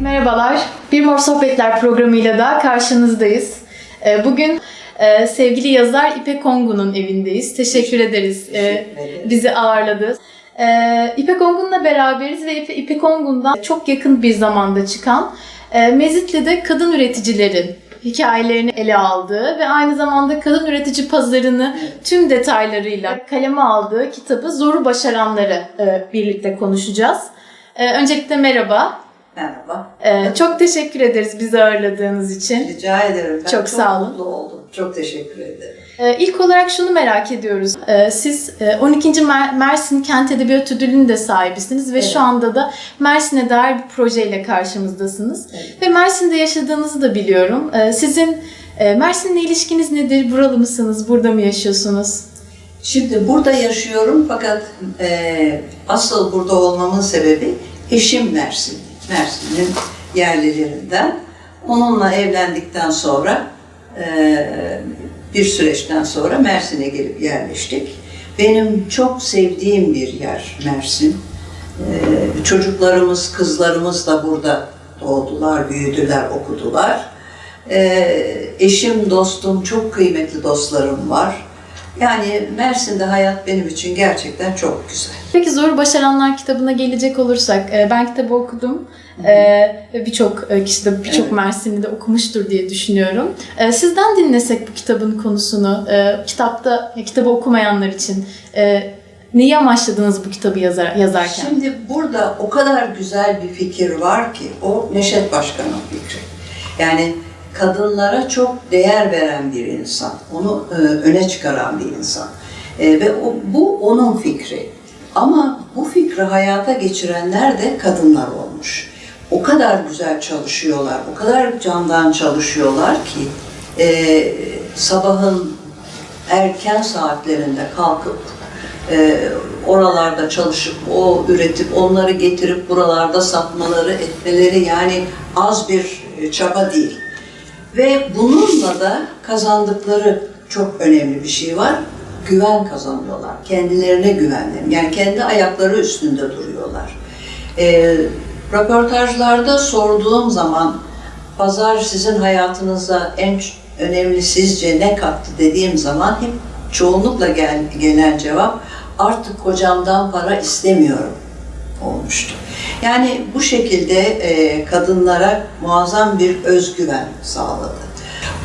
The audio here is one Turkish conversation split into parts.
Merhabalar. Bir Mor Sohbetler programıyla da karşınızdayız. Ee, Bugün e, sevgili yazar İpek Ongun'un evindeyiz. Teşekkür ederiz e, Teşekkür bizi ağırladı. Ee, İpek Ongun'la beraberiz ve İpe- İpek Ongun'dan çok yakın bir zamanda çıkan e, Mezitli'de kadın üreticilerin hikayelerini ele aldığı ve aynı zamanda kadın üretici pazarını tüm detaylarıyla kaleme aldığı kitabı Zoru Başaranları birlikte konuşacağız. Öncelikle merhaba. Merhaba. Ee, çok teşekkür ederiz bizi ağırladığınız için. Rica ederim. Ben Çok sağ olun. mutlu oldum. Çok teşekkür ederim. Ee, ilk olarak şunu merak ediyoruz. Ee, siz e, 12. Mer- Mersin Kent Edebiyat Ödülü'nün de sahibisiniz ve Evet. şu anda da Mersin'e dair bir projeyle karşımızdasınız. Evet. Ve Mersin'de yaşadığınızı da biliyorum. Ee, sizin e, Mersin'le ilişkiniz nedir? Buralı mısınız? Burada mı yaşıyorsunuz? Şimdi burada yaşıyorum fakat e, asıl burada olmamın sebebi eşim Mersin. Mersin'in yerlilerinden. Onunla evlendikten sonra e, bir süreçten sonra Mersin'e gelip yerleştik. Benim çok sevdiğim bir yer Mersin. E, çocuklarımız, kızlarımız da burada doğdular, büyüdüler, okudular. E, eşim, dostum, çok kıymetli dostlarım var. Yani Mersin'de hayat benim için gerçekten çok güzel. Peki Zor Başaranlar kitabına gelecek olursak, e, ben kitabı okudum. E, ve Birçok e, kişi de birçok Evet. Mersinli de okumuştur diye düşünüyorum. E, Sizden dinlesek bu kitabın konusunu, kitapta kitabı okumayanlar için e, neyi amaçladınız bu kitabı yazar, yazarken? Şimdi burada o kadar güzel bir fikir var ki o Neşet Başkan'ın fikri. Yani kadınlara çok değer veren bir insan, onu e, öne çıkaran bir insan. E, ve o, bu onun fikri. Ama bu fikri hayata geçirenler de kadınlar olmuş. O kadar güzel çalışıyorlar, o kadar candan çalışıyorlar ki e, sabahın erken saatlerinde kalkıp e, oralarda çalışıp o üretip onları getirip buralarda satmaları etmeleri yani az bir e, çaba değil. Ve bununla da kazandıkları çok önemli bir şey var. Güven kazanıyorlar. Kendilerine güvenleri. Yani kendi ayakları üstünde duruyorlar. E, röportajlarda sorduğum zaman pazar sizin hayatınızda en önemli sizce ne kattı dediğim zaman hep çoğunlukla gel, gelen cevap artık kocamdan para istemiyorum olmuştu. Yani bu şekilde e, kadınlara muazzam bir özgüven sağladı.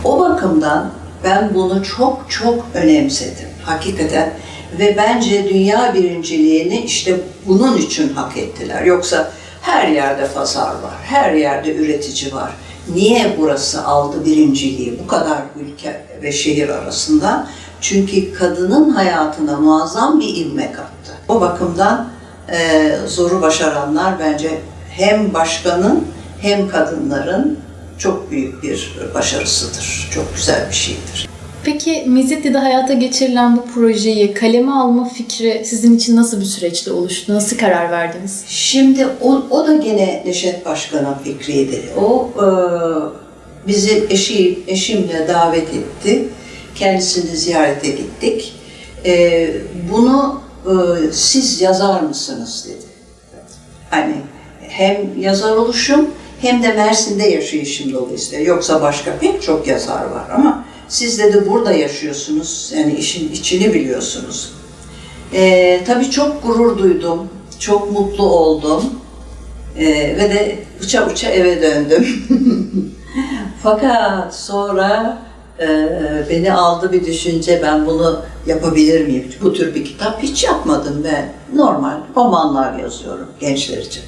O bakımdan ben bunu çok çok önemsedim hakikaten ve bence dünya birinciliğini işte bunun için hak ettiler. Yoksa her yerde pazar var, her yerde üretici var. Niye burası aldı birinciliği bu kadar ülke ve şehir arasında? Çünkü kadının hayatına muazzam bir ivme kattı. O bakımdan e, zoru başaranlar bence hem başkanın hem kadınların çok büyük bir başarısıdır. Çok güzel bir şeydir. Peki Mezitli'de hayata geçirilen bu projeyi kaleme alma fikri sizin için nasıl bir süreçte oluştu? Nasıl karar verdiniz? Şimdi o, o da gene Neşet Başkan'ın fikriydi. O e, bizi eşi, eşimle davet etti. Kendisini ziyarete gittik. E, bunu e, siz yazar mısınız dedi. Hani hem yazar oluşum hem de Mersin'de yaşayışım dolayısıyla. Yoksa başka pek çok yazar var ama siz dedi burada yaşıyorsunuz. Yani işin içini biliyorsunuz. Ee, tabii çok gurur duydum, çok mutlu oldum Ee, ve de uça uça eve döndüm. Fakat sonra e, beni aldı bir düşünce ben bunu yapabilir miyim? Bu tür bir kitap hiç yapmadım ben. Normal romanlar yazıyorum gençler için.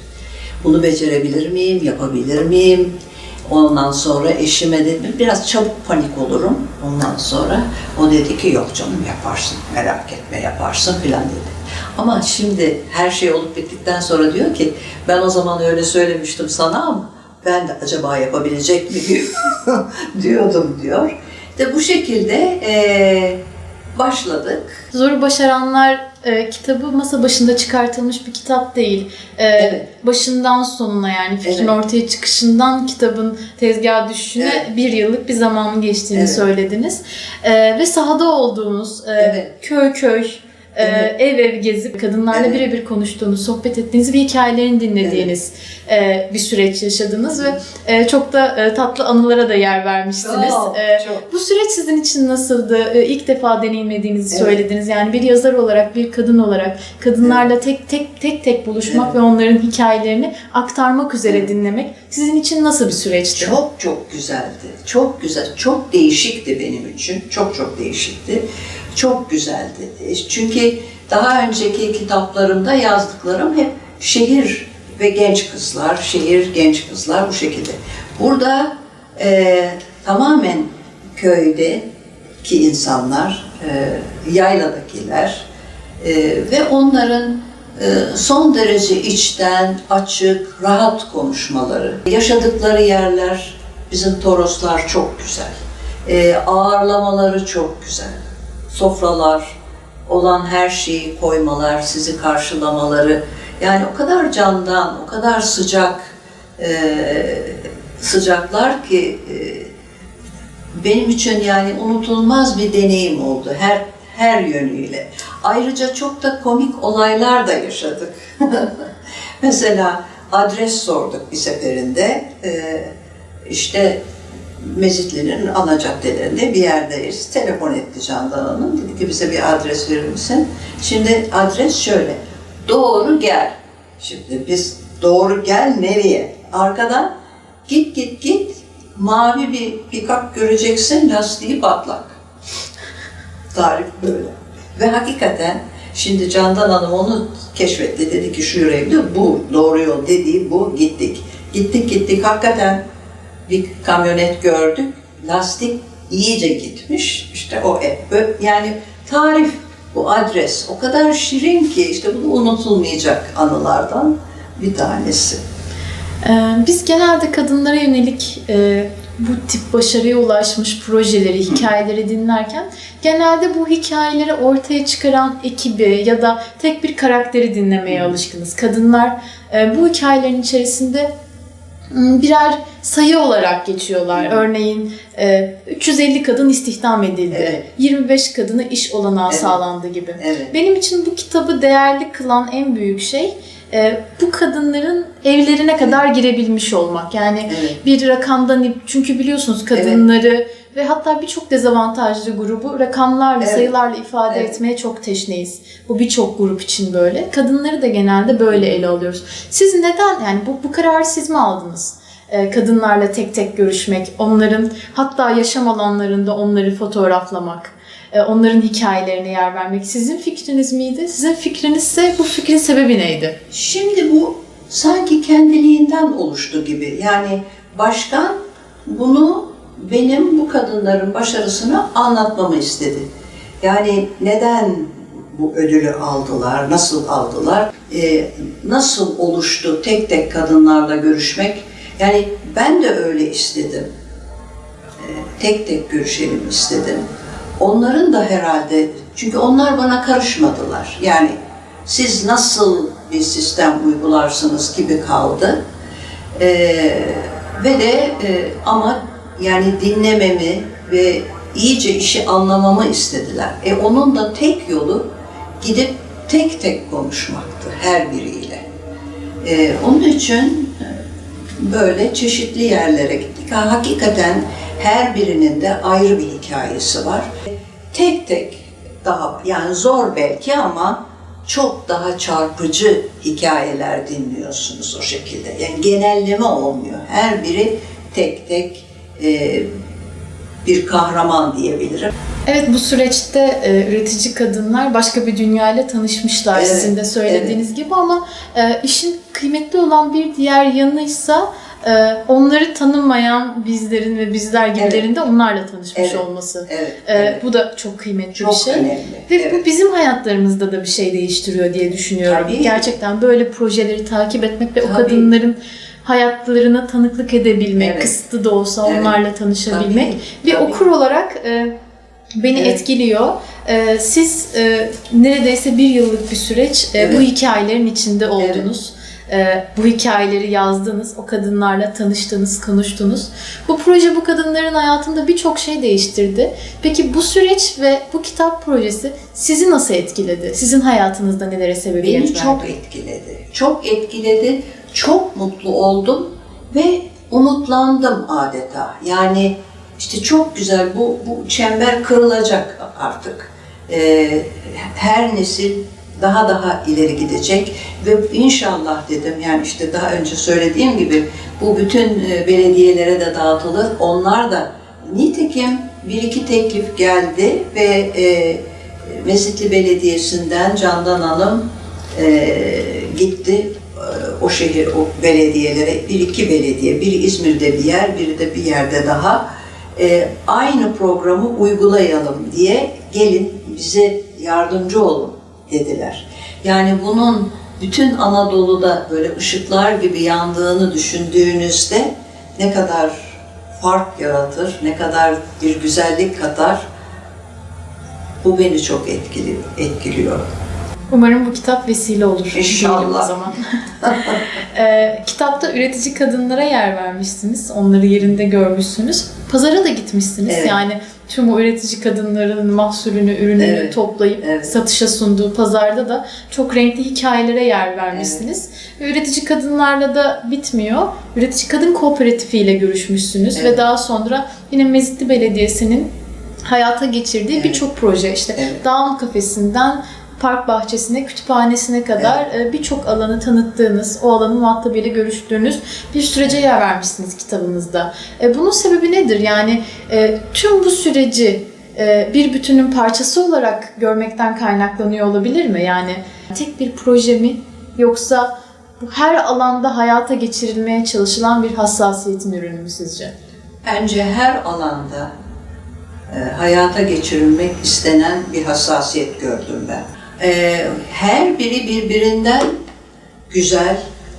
Bunu becerebilir miyim, yapabilir miyim? Ondan sonra eşime dedim, biraz çabuk panik olurum. Ondan sonra o dedi ki yok canım yaparsın, merak etme yaparsın filan dedi. Ama şimdi her şey olup bittikten sonra diyor ki ben o zaman öyle söylemiştim sana ama ben de acaba yapabilecek miyim diyordum diyor. De bu şekilde eee, başladık. Zoru Başaranlar e, kitabı masa başında çıkartılmış bir kitap değil. E, Evet. Başından sonuna yani fikrin Evet. ortaya çıkışından kitabın tezgaha düşüşüne Evet. bir yıllık bir zamanın geçtiğini Evet. söylediniz. E, ve sahada olduğunuz e, Evet. köy köy Evet. ev ev gezip kadınlarla Evet. birebir konuştuğunuz, sohbet ettiğiniz ve hikayelerini dinlediğiniz e, bir süreç yaşadınız ve e, çok da e, tatlı anılara da yer vermişsiniz. Çok. bu süreç sizin için nasıldı? İlk defa deneyimlediğinizi Evet. söylediniz. Yani bir yazar olarak, bir kadın olarak kadınlarla tek tek tek tek buluşmak Evet. ve onların hikayelerini aktarmak üzere dinlemek sizin için nasıl bir süreçti? Çok çok güzeldi. Çok güzel. Çok değişikti benim için. Çok çok değişikti. Çok güzeldi. E, Çünkü daha önceki kitaplarımda yazdıklarım hep şehir ve genç kızlar, şehir genç kızlar bu şekilde. Burada e, tamamen köydeki insanlar, e, yayladakiler e, ve onların e, son derece içten, açık, rahat konuşmaları. Yaşadıkları yerler, bizim Toroslar çok güzel. E, ağırlamaları çok güzel. Sofralar, olan her şeyi koymalar, sizi karşılamaları. Yani o kadar candan, o kadar sıcak e, sıcaklar ki e, benim için yani unutulmaz bir deneyim oldu her her yönüyle. Ayrıca çok da komik olaylar da yaşadık. Mesela adres sorduk bir seferinde. Ee, işte Mezitli'nin ana caddelerinde bir yerdeyiz. Telefon etti Candan Hanım. Dedi ki bize bir adres verir misin? Şimdi adres şöyle. Doğru gel. Şimdi biz doğru gel nereye? Arkadan git git git mavi bir pikap göreceksin lastiği patlak. Tarif böyle. Ve hakikaten şimdi Candan Hanım onu keşfetti. Dedi ki şu gidiyor. Bu doğru yol dediği bu. Gittik. Gittik gittik. Hakikaten bir kamyonet gördük. Lastik iyice gitmiş. İşte o. Ö- Yani tarif bu adres o kadar şirin ki işte bu da unutulmayacak anılardan bir tanesi. Ee, Biz genelde kadınlara yönelik e, bu tip başarıya ulaşmış projeleri, hikayeleri dinlerken genelde bu hikayeleri ortaya çıkaran ekibi ya da tek bir karakteri dinlemeye alışkınız. Kadınlar e, bu hikayelerin içerisinde birer sayı olarak geçiyorlar. Örneğin e, 350 kadın istihdam edildi. Evet. 25 kadına iş olanağı Evet. sağlandı gibi. Evet. Benim için bu kitabı değerli kılan en büyük şey e, bu kadınların evlerine kadar girebilmiş olmak. Yani Evet. bir rakamdan çünkü biliyorsunuz kadınları ve hatta birçok dezavantajlı grubu rakamlarla, Evet. sayılarla ifade Evet. etmeye çok teşneyiz. Bu birçok grup için böyle. Kadınları da genelde böyle ele alıyoruz. Siz neden yani bu bu kararı siz mi aldınız? E, kadınlarla tek tek görüşmek, onların hatta yaşam alanlarında onları fotoğraflamak, e, onların hikayelerine yer vermek sizin fikriniz miydi? Sizin fikrinizse bu fikrin sebebi neydi? Şimdi bu sanki kendiliğinden oluştu gibi. Yani başkan bunu benim bu kadınların başarısını anlatmamı istedi. Yani neden bu ödülü aldılar, nasıl aldılar, Ee, nasıl oluştu tek tek kadınlarla görüşmek. Yani ben de öyle istedim. Ee, tek tek görüşelim istedim. Onların da herhalde, çünkü onlar bana karışmadılar. Yani siz nasıl bir sistem uygularsınız gibi kaldı. Ee, ve de e, ama yani dinlememi ve iyice işi anlamamı istediler. E onun da tek yolu gidip tek tek konuşmaktı her biriyle. Ee, onun için e, böyle çeşitli yerlere gittik. Ha, hakikaten her birinin de ayrı bir hikayesi var. Tek tek daha yani zor belki ama çok daha çarpıcı hikayeler dinliyorsunuz o şekilde. Yani genelleme olmuyor. Her biri tek tek e, bir kahraman diyebilirim. Evet bu süreçte e, üretici kadınlar başka bir dünyayla tanışmışlar Evet, sizin de söylediğiniz gibi ama e, işin kıymetli olan bir diğer yanıysa e, onları tanımayan bizlerin ve bizler gibilerin de onlarla tanışmış Evet, olması. Evet. E, evet. Bu da çok kıymetli Çok bir şey. önemli. Ve evet. bu bizim hayatlarımızda da bir şey değiştiriyor diye düşünüyorum. Tabii. Gerçekten böyle projeleri takip etmek ve o Tabii. kadınların hayatlarına tanıklık edebilmek, Evet. kısıtlı da olsa Evet. onlarla tanışabilmek Tabii, bir tabii. okur olarak e, beni Evet. etkiliyor. E, siz e, neredeyse bir yıllık bir süreç e, bu Evet. hikayelerin içinde oldunuz. e, bu hikayeleri yazdınız, o kadınlarla tanıştınız, konuştunuz. Bu proje bu kadınların hayatında birçok şey değiştirdi. Peki bu süreç ve bu kitap projesi sizi nasıl etkiledi? Sizin hayatınızda nelere sebebiyet Beni verdi? çok etkiledi. Çok etkiledi. Çok mutlu oldum ve umutlandım adeta. Yani işte çok güzel bu, bu çember kırılacak artık. Ee, her nesil daha daha ileri gidecek ve inşallah dedim yani işte daha önce söylediğim gibi bu bütün e, belediyelere de dağıtılır. Onlar da nitekim bir iki teklif geldi ve e, Mescitli Belediyesi'nden Candan Hanım e, gitti o şehir, o belediyelere, bir iki belediye, biri İzmir'de bir yer, biri de bir yerde daha e, aynı programı uygulayalım diye gelin bize yardımcı olun dediler. Yani bunun bütün Anadolu'da böyle ışıklar gibi yandığını düşündüğünüzde ne kadar fark yaratır, ne kadar bir güzellik katar bu beni çok etkili, etkiliyor. Umarım bu kitap vesile olur. İnşallah. O zaman. Ee, kitapta üretici kadınlara yer vermişsiniz. Onları yerinde görmüşsünüz. Pazara da gitmişsiniz. Evet. Yani tüm o üretici kadınların mahsulünü, ürününü Evet. toplayıp Evet. satışa sunduğu pazarda da çok renkli hikayelere yer vermişsiniz. Ve üretici kadınlarla da bitmiyor. Üretici Kadın Kooperatifi ile görüşmüşsünüz ve Evet. daha sonra yine Mezitli Belediyesi'nin hayata geçirdiği Evet. birçok proje işte Evet. Dağın Kafesi'nden park bahçesine, kütüphanesine kadar e, birçok alanı tanıttığınız, o alanın muhatabıyla görüştüğünüz bir sürece yer vermişsiniz kitabınızda. E, Bunun sebebi nedir? Yani e, tüm bu süreci bir bütünün parçası olarak görmekten kaynaklanıyor olabilir mi? Yani tek bir proje mi yoksa bu her alanda hayata geçirilmeye çalışılan bir hassasiyetin ürünü mü sizce? Bence her alanda e, hayata geçirilmek istenen bir hassasiyet gördüm ben. E, her biri birbirinden güzel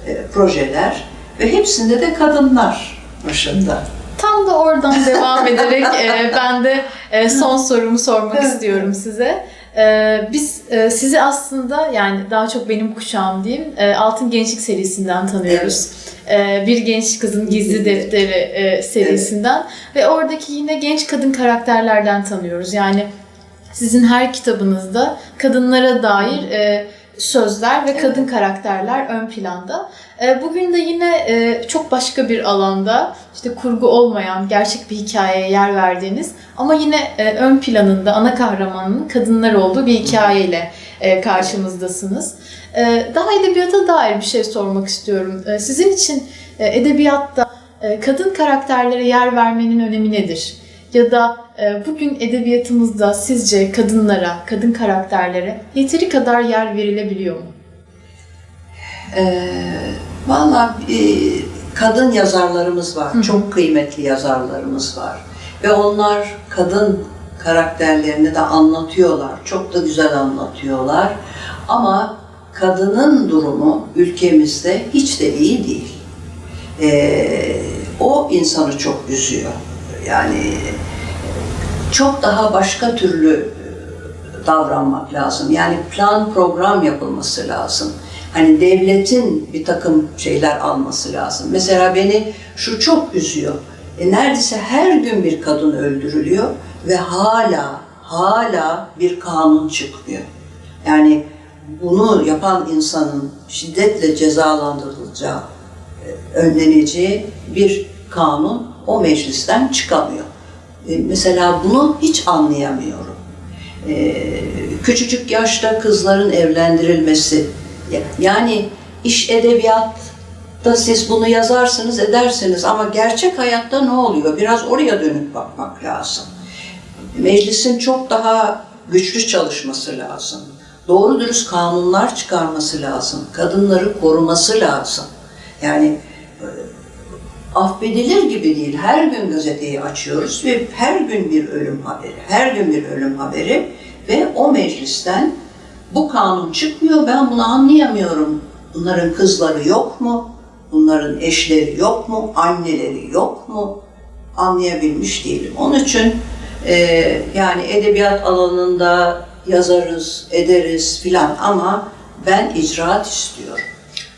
e, projeler ve hepsinde de kadınlar başında. Tam da oradan devam ederek e, ben de e, son sorumu sormak Evet. istiyorum size. E, biz e, sizi aslında yani daha çok benim kuşağım diyeyim e, Altın Gençlik serisinden tanıyoruz. E, bir genç kızın gizli defteri e, serisinden ve oradaki yine genç kadın karakterlerden tanıyoruz. Yani sizin her kitabınızda kadınlara dair e, sözler ve Evet. kadın karakterler ön planda. E, bugün de yine e, çok başka bir alanda işte kurgu olmayan gerçek bir hikayeye yer verdiğiniz ama yine e, ön planında ana kahramanın kadınlar olduğu bir hikayeyle e, karşımızdasınız. E, daha edebiyata dair bir şey sormak istiyorum. E, sizin için e, edebiyatta e, kadın karakterlere yer vermenin önemi nedir? Ya da e, bugün edebiyatımızda sizce kadınlara, kadın karakterlere yeteri kadar yer verilebiliyor mu? E, Valla e, kadın yazarlarımız var, Hı çok kıymetli yazarlarımız var. Ve onlar kadın karakterlerini de anlatıyorlar, çok da güzel anlatıyorlar. Ama kadının durumu ülkemizde hiç de iyi değil. E, o insanı çok üzüyor. Yani çok daha başka türlü e, davranmak lazım. Yani plan program yapılması lazım. Hani devletin bir takım şeyler alması lazım. Mesela beni şu çok üzüyor. E, neredeyse her gün bir kadın öldürülüyor ve hala hala bir kanun çıkmıyor. Yani bunu yapan insanın şiddetle cezalandırılacağı, e, önleneceği bir kanun o meclisten çıkamıyor. E, Mesela bunu hiç anlayamıyorum. E, Küçücük yaşta kızların evlendirilmesi, ya- yani iş edebiyatta siz bunu yazarsınız edersiniz ama gerçek hayatta ne oluyor? Biraz oraya dönüp bakmak lazım. Meclisin çok daha güçlü çalışması lazım. Doğru dürüst kanunlar çıkarması lazım. Kadınları koruması lazım. Yani affedilir gibi değil. Her gün gazeteyi açıyoruz ve her gün bir ölüm haberi, her gün bir ölüm haberi ve o meclisten bu kanun çıkmıyor. Ben bunu anlayamıyorum. Bunların kızları yok mu? Bunların eşleri yok mu? Anneleri yok mu? Anlayabilmiş değilim. Onun için e, yani edebiyat alanında yazarız, ederiz filan ama ben icraat istiyorum.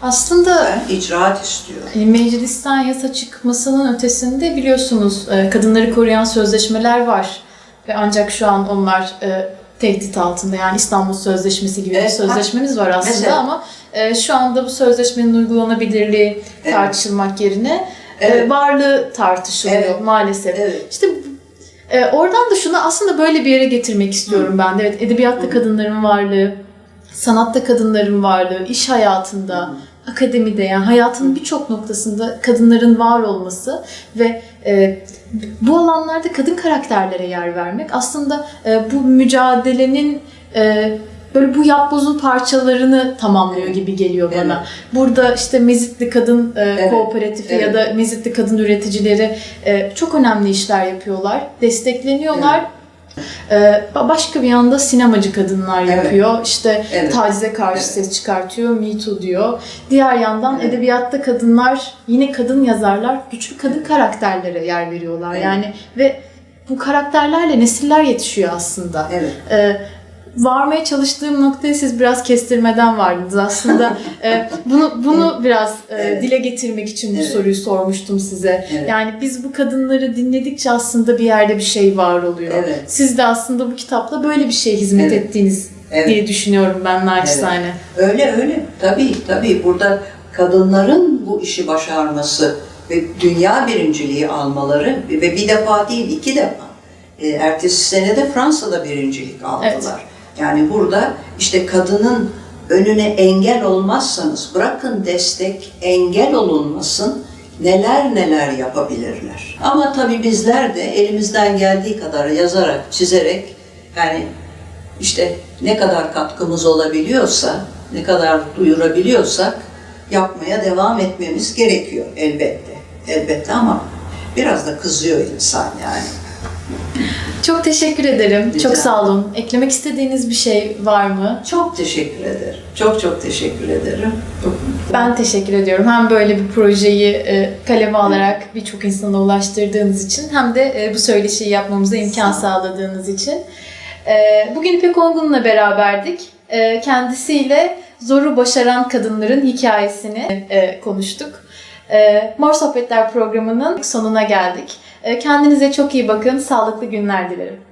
Aslında icraat istiyorum. e, meclisten yasa çıkmasının ötesinde biliyorsunuz e, kadınları koruyan sözleşmeler var. Ve ancak şu an onlar e, tehdit altında. Yani İstanbul Sözleşmesi gibi bir Evet, sözleşmemiz var aslında Mesela. ama şu anda bu sözleşmenin uygulanabilirliği Evet. tartışılmak yerine Evet. varlığı tartışılıyor Evet. maalesef. Evet. İşte e, oradan da şunu aslında böyle bir yere getirmek istiyorum ben de. Evet, edebiyatta Hı. kadınların varlığı, sanatta kadınların varlığı, iş hayatında, akademide yani hayatın birçok noktasında kadınların var olması ve e, bu alanlarda kadın karakterlere yer vermek aslında e, bu mücadelenin e, böyle bu yapbozun parçalarını tamamlıyor Evet. gibi geliyor bana. Evet. Burada işte Mezitli Kadın e, Evet. Kooperatifi ya Evet. da Mezitli Kadın Üreticileri e, çok önemli işler yapıyorlar. Destekleniyorlar. E, ba- başka bir yanda sinemacı kadınlar Evet. yapıyor. İşte Evet. tacize karşı Evet. ses çıkartıyor, Me Too diyor. Diğer yandan Evet. edebiyatta kadınlar, yine kadın yazarlar güçlü kadın karakterlere yer veriyorlar. Evet. Yani ve bu karakterlerle nesiller yetişiyor aslında. Evet. Ee, varmaya çalıştığım noktaya siz biraz kestirmeden vardınız aslında. Ee, bunu bunu biraz e, Evet. dile getirmek için bu Evet. soruyu sormuştum size. Evet. Yani biz bu kadınları dinledikçe aslında bir yerde bir şey var oluyor. Evet. Siz de aslında bu kitapla böyle bir şey hizmet Evet. ettiğiniz Evet. diye düşünüyorum ben naçizane. Öyle öyle. Tabii tabii burada kadınların bu işi başarması ve dünya birinciliği almaları ve bir defa değil iki defa. E, ertesi sene de Fransa'da birincilik aldılar. Evet. Yani burada işte kadının önüne engel olmazsanız bırakın destek engel olunmasın neler neler yapabilirler. Ama tabii bizler de elimizden geldiği kadar yazarak, çizerek yani işte ne kadar katkımız olabiliyorsa, ne kadar duyurabiliyorsak yapmaya devam etmemiz gerekiyor elbette. Elbette ama biraz da kızıyor insan yani. Çok teşekkür ederim. Rica Çok sağ olun. Eklemek istediğiniz bir şey var mı? Çok teşekkür ederim. Çok çok teşekkür ederim. Çok Ben teşekkür ediyorum. Hem böyle bir projeyi e, kaleme alarak birçok insana ulaştırdığınız için hem de e, bu söyleşiyi yapmamıza imkan Sağ sağladığınız için. E, bugün İpek Ongun'la beraberdik. Kendisiyle zoru başaran kadınların hikayesini konuştuk. Mor Sohbetler programının sonuna geldik. E, kendinize çok iyi bakın. Sağlıklı günler dilerim.